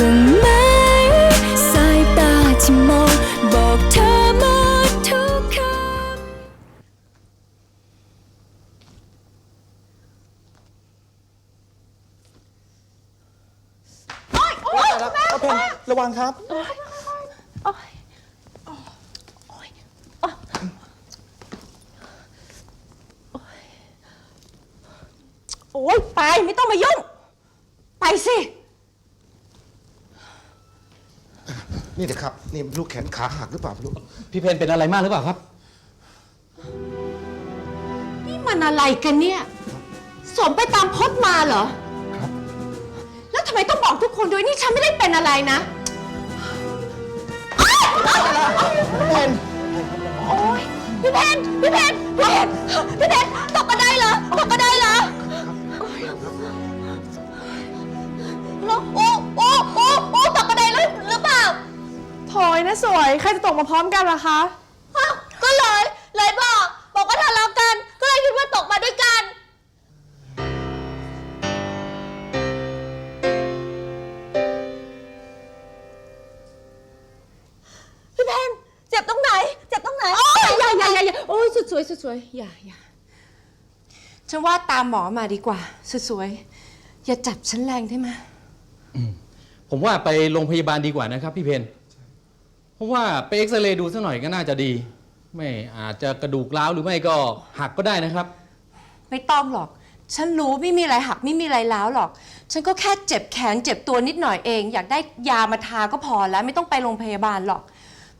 บ้างไหมสายตาที่มองบอกเธอหมดทุกคำเอาเพนระวังครับ โอ๊ยไปไม่ต้องมายุ่ง ไปสิ นี่เด็กครับ นี่ลูกแขนขาหักหรือเปล่าไม่รู้พี่เพนเป็นอะไรมากหรือเปล่าครับ นี่มันอะไรกันเนี่ยสมไปตามพจน์มาเหรอ ครับ แล้วทำไมต้องบอกทุกคนด้วยนี่ฉันไม่ได้เป็นอะไรนะเพนโอ๊ยพี่เพนพี่เพนพี่เพนพี่เพนตกกระไดเหรอตกกระไดเหรอแล้วโอ้โพลอยนะสวย ใครจะตกมาพร้อมกันล่ะคะ อ้าวก็เลย เลยบอก บอกว่าทะเลาะกัน ก็เลยคิดว่าตกมาด้วยกัน พี่เพนเจ็บตรงไหน เจ็บตรงไหนโอ้ยอย่าอย่าอย่าอย่าโอ้ยสุดสวยสุดสวยอย่าอย่าฉันว่าตามหมอมาดีกว่า สุดสวย อย่าจับฉันแรงได้ไหมผมว่าไปโรงพยาบาลดีกว่านะครับ พี่เพน เพราะว่าไปเอ็กซเรย์ดูสักหน่อยก็น่าจะดี ไม่อาจจะกระดูกร้าวหรือไม่ก็หักก็ได้นะครับ ไม่ต้องหรอก ฉันรู้ไม่มีอะไรหักไม่มีอะไรล้าวหรอก ฉันก็แค่เจ็บแขนเจ็บตัวนิดหน่อยเอง อยากได้ยามาทาก็พอแล้ว ไม่ต้องไปโรงพยาบาลหรอก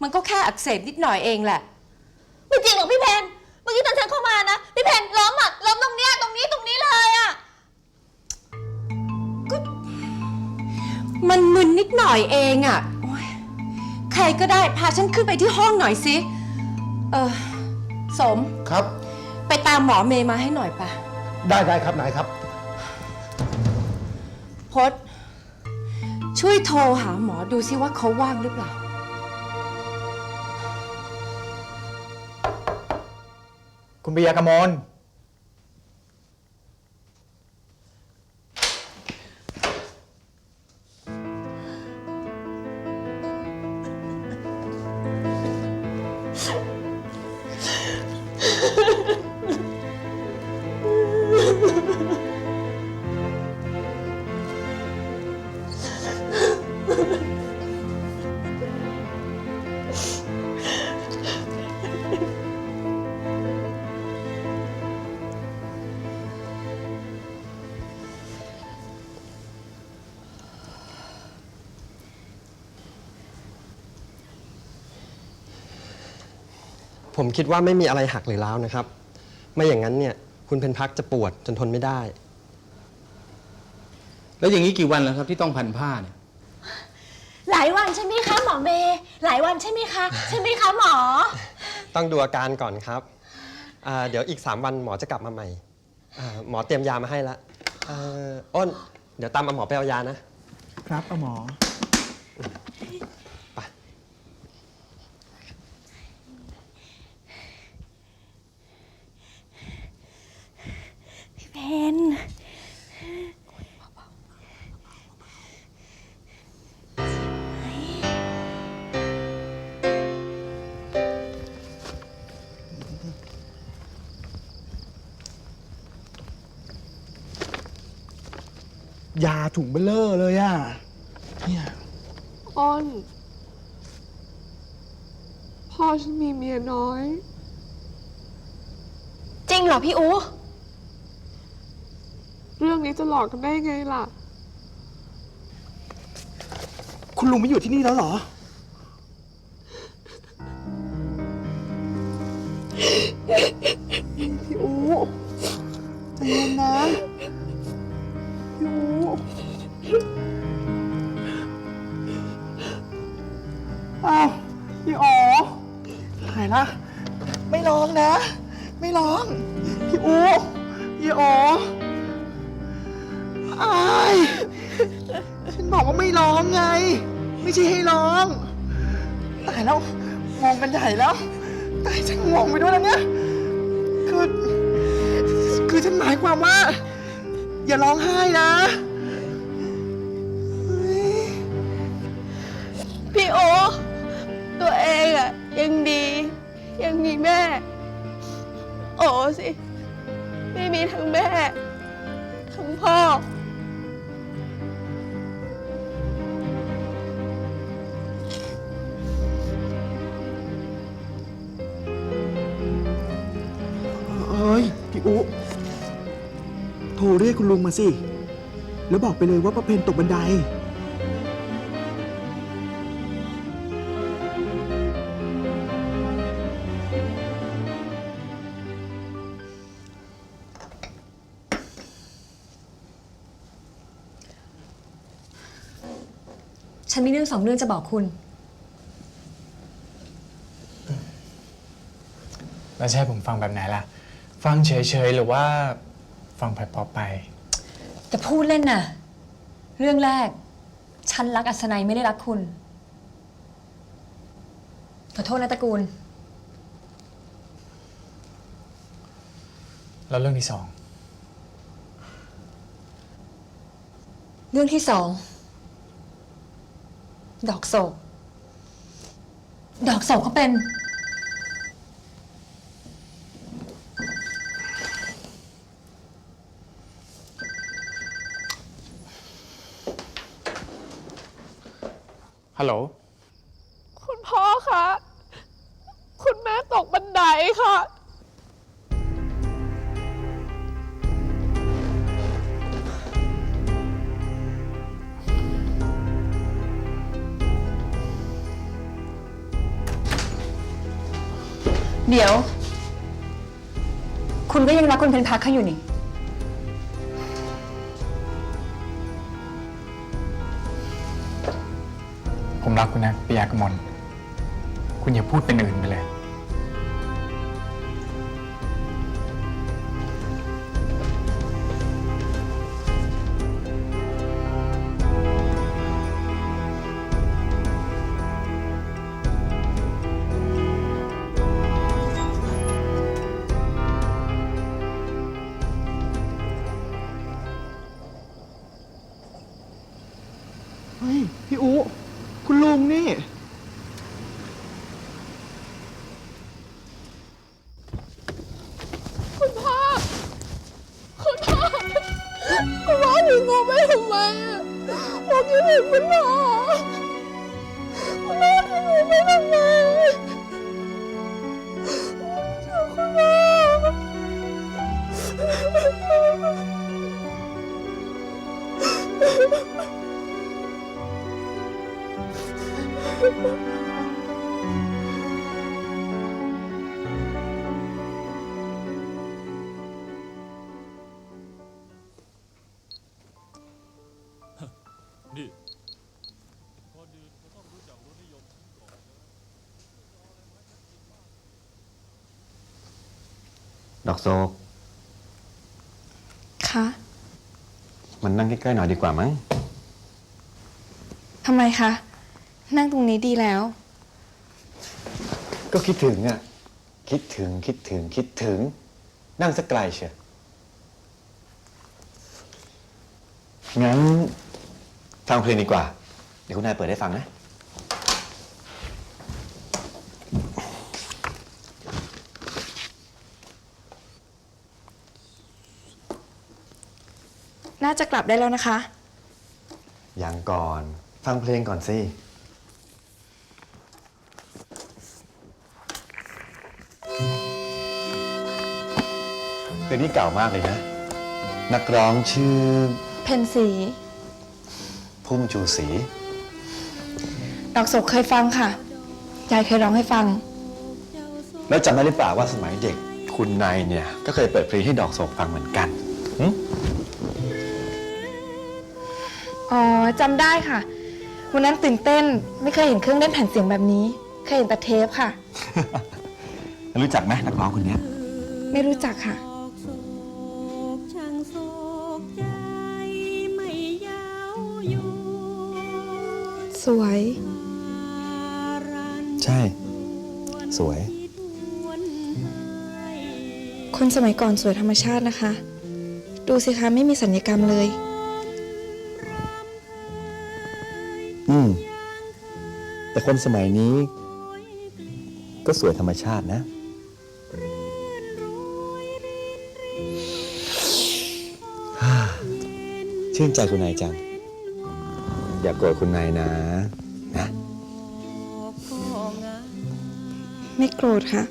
มันก็แค่อักเสบนิดหน่อยเองแหละ ไม่จริงหรอกพี่เพน เมื่อกี้ตอนฉันเข้ามานะ พี่เพนล้มอะล้มตรงเนี้ยตรงนี้ตรงนี้เลยอะก็มันมึนนิดหน่อยเองอะโอ๊ยใค รก็ได้พาฉันขึ้นไปที่ห้องหน่อยสิ เออสมครับ ไปตามหมอเมย์มาให้หน่อยปะได้ได้ครับนายครับ พศช่วยโทรหาหมอดูซิว่าเขาว่างหรือเปล่า คุณปิยากมล ผมคิดว่าไม่มีอะไรหักหรือร้าวนะครับ ไม่อย่างนั้นเนี่ย คุณเพนพักจะปวดจนทนไม่ได้ แล้วอย่างนี้กี่วันแล้วครับที่ต้องพันผ้าเนี่ย หลายวันใช่ไหมคะหมอเมย์หลายวันใช่ไหมคะใช่ไหมคะหมอ ต้องดูอาการก่อนครับอ่าเดี๋ยวอีก 3 วันหมอจะกลับมาใหม่อ่าหมอเตรียมยามาให้แล้วอ่าอ้น เดี๋ยวตามเอาหมอไปเอายานะ ครับเอาหมอ ยาถุงเบลเลอร์เลยอะเนี่ยอ้น พ่อฉันมีเมียน้อย จริงเหรอพี่อูเรื่องนี้จะหลอกกันได้ไงล่ะ คุณลุงไม่อยู่ที่นี่แล้วเหรอ พี่อูใจเย็นนะพี่ อ้าวพี่อ๋อหายละไม่ร้องนะ ไม่ร้อง พี่อูพี่อ๋ออายฉันบอกว่าไม่ร้องไง ไม่ใช่ให้ร้องตายแล้วงงกันใหญ่แล้วตายฉันงงไปด้วยแล้วเนี่ยคือคือฉันหมายความว่า อย่าร้องไห้นะ พี่โอ ตัวเองอะยังดี ยังมีแม่ โอสิ ไม่มีทั้งแม่ ทั้งพ่อ เอ้ยพี่อุ๊ คุณลุงมาสิ แล้วบอกไปเลยว่าประเพณตกบันได ฉันมีเรื่องสองเรื่องจะบอกคุณ แล้วจะให้ผมฟังแบบไหนล่ะ ฟังเฉยๆ หรือว่า ฟังไปพอไปจะพูดเล่นน่ะ เรื่องแรก ฉันรักอัศนัยไม่ได้รักคุณ ขอโทษนะตระกูล แล้วเรื่องที่สอง เรื่องที่สอง ดอกโศก ดอกโศกเขาเป็น ฮัลโหล คุณพ่อคะ คุณแม่ตกบันไดค่ะ เดี๋ยว คุณก็ยังรักคุณเพนพักเขาอยู่นี่ ปิยกมลคุณอย่าพูดเป็นอื่นไปเลย เฮ้ย พี่อุคุณลุ งนี่ ดอกโซกคะมันนั่งใกล้ๆหน่อยดีกว่ามั้ง ทำไมคะ นั่งตรงนี้ดีแล้ว ก็คิดถึงอะ คิดถึงคิดถึงคิดถึง นั่งสักไกลเชียวงั้น ฟังเพลงดีกว่า เดี๋ยวคุณนายเปิดให้ฟังนะ น่าจะกลับได้แล้วนะคะอย่างก่อน ฟังเพลงก่อนสิ เพลงนี้เก่ามากเลยนะ นักร้องชื่อ เพนสี พุ่มจูศรีดอกศกเคยฟังค่ะ ยายเคยร้องให้ฟัง แล้วจำได้หรือเปล่าว่าสมัยเด็กคุณนายเนี่ย ก็เคยเปิดเพลงให้ดอกโศกฟังเหมือนกันหึอ๋อจำได้ค่ะ วันนั้นตื่นเต้นไม่เคยเห็นเครื่องเล่นแผ่นเสียงแบบนี้ เคยเห็นแต่เทปค่ะ รู้จักไหมนักร้องคนเนี้ย ไม่รู้จักค่ะ วย ใช่ สวย คนสมัยก่อนสวยธรรมชาตินะคะ ดูสิคะไม่มีสัญญกรรมเลย อืม แต่คนสมัยนี้ ก็สวยธรรมชาตินะ ชื่นใจคุณนายจัง อย่ากโกรธคุณนายนะ นะ ไม่โกรธค่ะ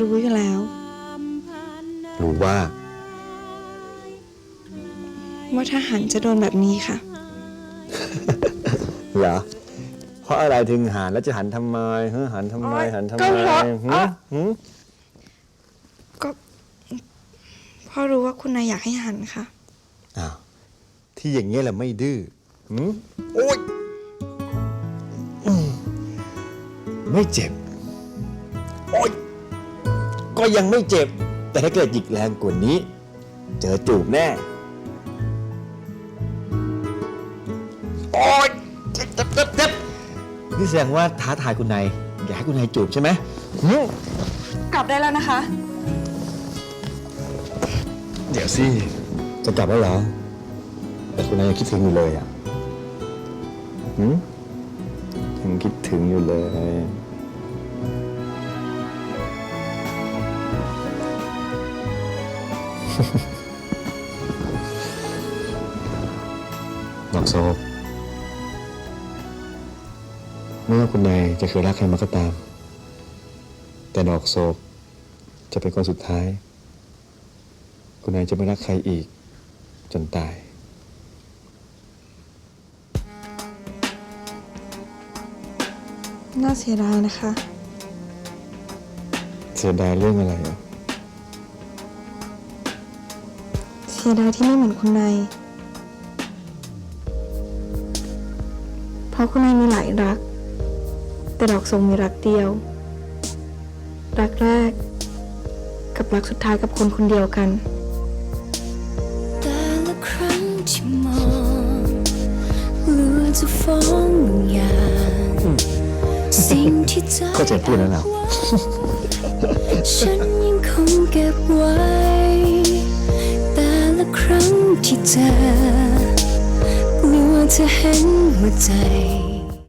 รู้อยู่แล้ว รู้ว่า ว่าทหารจะโดนแบบนี้ค่ะ เหรอ เพราะอะไรถึงหันแล้วจะหันทำไมฮะหันทำไมโอ๊ยหันทำก็ไมเพราะ หึอะหึก็เพราะรู้ว่าคุณนายอยากให้หันค่ะ อ้าวที่อย่างเงี้ยแหละไม่ดื้อ หึโอ๊ยอืมไม่เจ็บ โอ๊ยก็ยังไม่เจ็บ แต่ถ้าเกิดหยิกแรงกว่านี้ เจอจูบแน่ โอ๊ยเจ็บเจ็บเจ็บเจ็บนี่แสดงว่าท้าทายคุณนายอยากให้คุณนายจูบใช่ไหมหึกลับได้แล้วนะคะ เดี๋ยวสิ จะกลับแล้วเหรอแต่คุณนายยังคิดถึงอยู่เลยอะ หืมยังคิดถึงอยู่เลยดอกโซกไม่ว่าคุณนายจะเคยรักใครมาก็ตาม แต่ดอกโศกจะเป็นคนสุดท้าย คุณนายจะไม่รักใครอีกจนตาย น่าเสียดายนะคะ เสียดายเรื่องอะไรอะเสียดายที่ไม่เหมือนคุณนายเพราะคุณนายมีหลายรัก แต่ดอกทรงมีรักเดียว รักแรก กับรักสุดท้ายกับคนคนเดียวกัน แต่ละครั้งที่มองกลัวจะฟ้องบางอย่าง สิ่งที่ใจเข้าใจพูดแล้วนะฉันยังคงเก็บไว้ แต่ละครั้งที่เจอกลัวจะเห็นหัวใจ